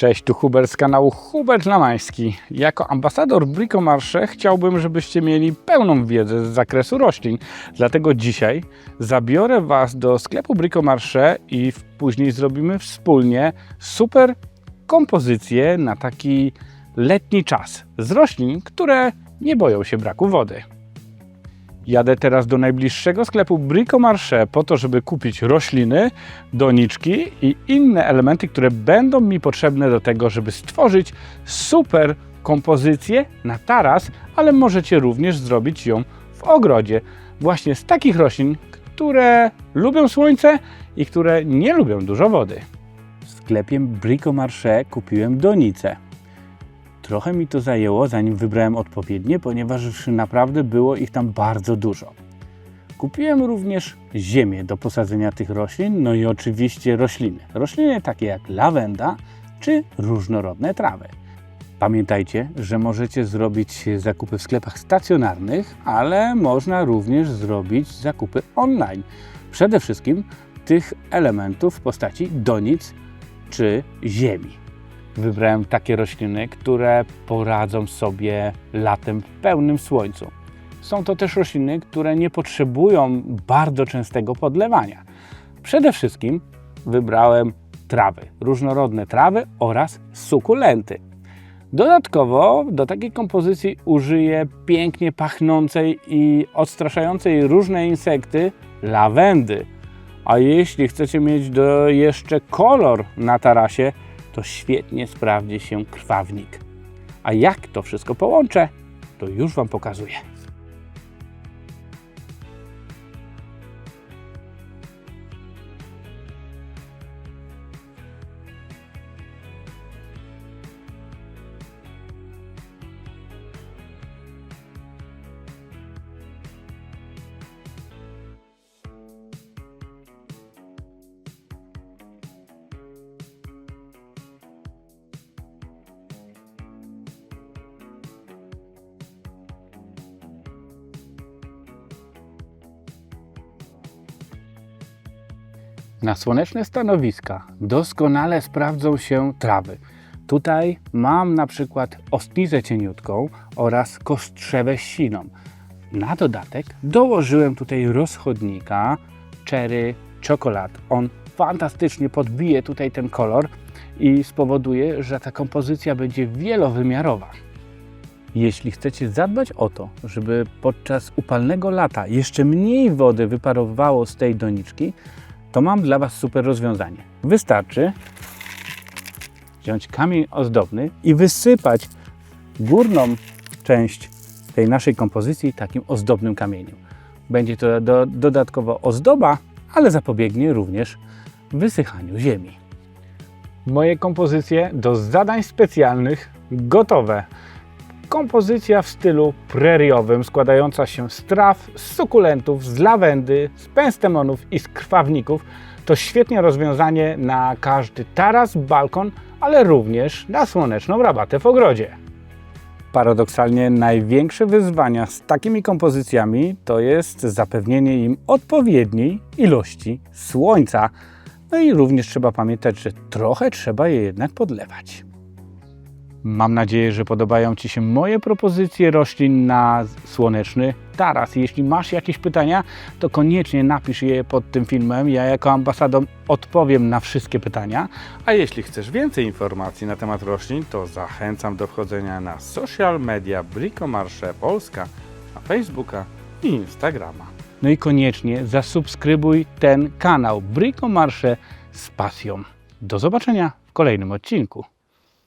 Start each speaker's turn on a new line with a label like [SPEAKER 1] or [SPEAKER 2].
[SPEAKER 1] Cześć, tu Hubert z kanału Hubert Lamański. Jako ambasador Bricomarché chciałbym, żebyście mieli pełną wiedzę z zakresu roślin. Dlatego dzisiaj zabiorę Was do sklepu Bricomarché i później zrobimy wspólnie super kompozycję na taki letni czas z roślin, które nie boją się braku wody. Jadę teraz do najbliższego sklepu Bricomarché po to, żeby kupić rośliny, doniczki i inne elementy, które będą mi potrzebne do tego, żeby stworzyć super kompozycję na taras, ale możecie również zrobić ją w ogrodzie. Właśnie z takich roślin, które lubią słońce i które nie lubią dużo wody. W sklepie Bricomarché kupiłem donicę. Trochę mi to zajęło, zanim wybrałem odpowiednie, ponieważ naprawdę było ich tam bardzo dużo. Kupiłem również ziemię do posadzenia tych roślin, no i oczywiście rośliny. Rośliny takie jak lawenda czy różnorodne trawy. Pamiętajcie, że możecie zrobić zakupy w sklepach stacjonarnych, ale można również zrobić zakupy online. Przede wszystkim tych elementów w postaci donic czy ziemi. Wybrałem takie rośliny, które poradzą sobie latem w pełnym słońcu. Są to też rośliny, które nie potrzebują bardzo częstego podlewania. Przede wszystkim wybrałem trawy, różnorodne trawy oraz sukulenty. Dodatkowo do takiej kompozycji użyję pięknie pachnącej i odstraszającej różne insekty lawendy. A jeśli chcecie mieć do jeszcze kolor na tarasie, to świetnie sprawdzi się krwawnik. A jak to wszystko połączę, to już Wam pokazuję. Na słoneczne stanowiska doskonale sprawdzą się trawy. Tutaj mam na przykład ostnizę cieniutką oraz kostrzewę siną. Na dodatek dołożyłem tutaj rozchodnika Cherry Chocolate. On fantastycznie podbije tutaj ten kolor i spowoduje, że ta kompozycja będzie wielowymiarowa. Jeśli chcecie zadbać o to, żeby podczas upalnego lata jeszcze mniej wody wyparowało z tej doniczki, to mam dla Was super rozwiązanie. Wystarczy wziąć kamień ozdobny i wysypać górną część tej naszej kompozycji takim ozdobnym kamieniem. Będzie to do, dodatkowo ozdoba, ale zapobiegnie również wysychaniu ziemi. Moje kompozycje do zadań specjalnych gotowe. Kompozycja w stylu preriowym, składająca się z traw, z sukulentów, z lawendy, z penstemonów i z krwawników, to świetne rozwiązanie na każdy taras, balkon, ale również na słoneczną rabatę w ogrodzie. Paradoksalnie największe wyzwania z takimi kompozycjami to jest zapewnienie im odpowiedniej ilości słońca. No i również trzeba pamiętać, że trochę trzeba je jednak podlewać. Mam nadzieję, że podobają Ci się moje propozycje roślin na słoneczny taras. Jeśli masz jakieś pytania, to koniecznie napisz je pod tym filmem. Ja jako ambasador odpowiem na wszystkie pytania. A jeśli chcesz więcej informacji na temat roślin, to zachęcam do wchodzenia na social media Bricomarché Polska, na Facebooka i Instagrama. No i koniecznie zasubskrybuj ten kanał Bricomarché z pasją. Do zobaczenia w kolejnym odcinku.